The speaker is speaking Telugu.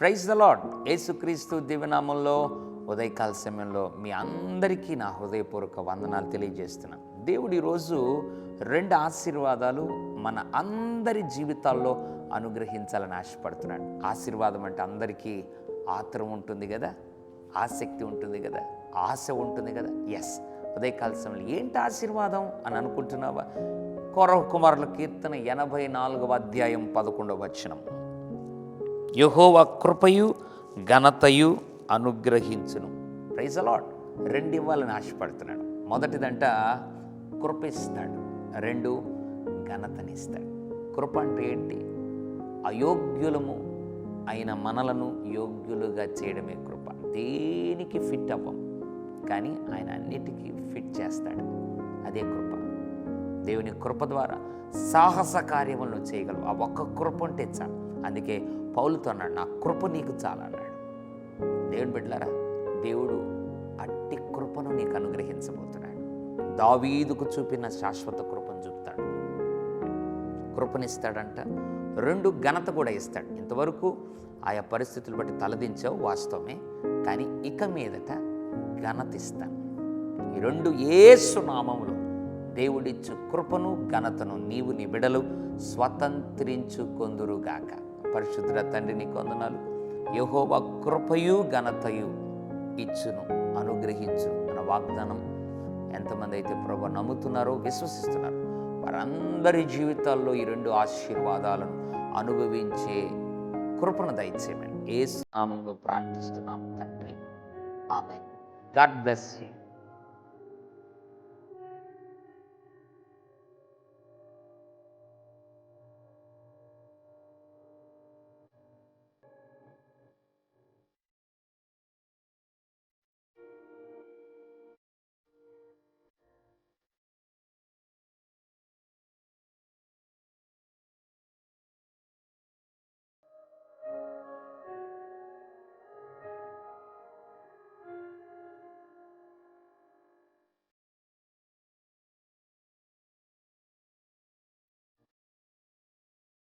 ప్రైజ్ ద లాడ్ యేసుక్రీస్తు దివ్యనామంలో ఉదయకాల సమయంలో మీ అందరికీ నా హృదయపూర్వక వందనాలు తెలియజేస్తున్నాను దేవుడు ఈరోజు రెండు ఆశీర్వాదాలు మన అందరి జీవితాల్లో అనుగ్రహించాలని ఆశపడుతున్నాడు. ఆశీర్వాదం అంటే అందరికీ ఆత్రం ఉంటుంది కదా ఆసక్తి ఉంటుంది కదా. ఆశ ఉంటుంది కదా. ఎస్ ఉదయకాల సమయంలో ఏంటి ఆశీర్వాదం అని అనుకుంటున్నావా? కొరవ కుమారుల కీర్తన ఎనభై నాలుగవ అధ్యాయం పదకొండవ వచనం. యహోవ కృపయు ఘనతయు అనుగ్రహించును. ప్రైజ్ అలాట్ రెండు ఇవ్వాలని ఆశపడుతున్నాడు. మొదటిదంట కృప ఇస్తాడు రెండు ఘనతనిస్తాడు. కృప అంటే ఏంటి? అయోగ్యులము అయిన మనలను యోగ్యులుగా చేయడమే కృప. దేనికి ఫిట్ అవ్వం? కానీ ఆయన అన్నిటికీ ఫిట్ చేస్తాడు. అదే కృప. దేవుని కృప ద్వారా సాహస కార్యములను చేయగలవు. ఆ ఒక్క కృప ఉంటే చాలు. అందుకే పౌలుతో అన్నాడు నా కృప నీకు చాలా అన్నాడు. దేవుని బిడ్డలారా దేవుడు అట్టి కృపను నీకు అనుగ్రహించబోతున్నాడు. దావీదుకు చూపిన శాశ్వత కృపను చూపుతాడు. కృపనిస్తాడంట. రెండు ఘనత కూడా ఇస్తాడు. ఇంతవరకు ఆయా పరిస్థితులు బట్టి తలదించావు వాస్తవమే. కానీ ఇక మీదట ఘనత ఇస్తాను ఈ రెండు ఏసు నామములు దేవుడిచ్చు కృపను ఘనతను నీవు నీ బిడలు స్వతంత్రించుకొందురుగాక. కొందురుగాక తండ్రి తండ్రిని కొందనాలు యహోవ కృపయు ఘనతయు ఇచ్చును అనుగ్రహించు అన్న వాగ్దానం ఎంతమంది అయితే ప్రభు నమ్ముతున్నారో విశ్వసిస్తున్నారు. వారందరి జీవితాల్లో ఈ రెండు ఆశీర్వాదాలను అనుభవించే కృపను దయచేయమని ఏ నామంలో ప్రార్థిస్తున్నాం తండ్రి. ఆమె God bless you.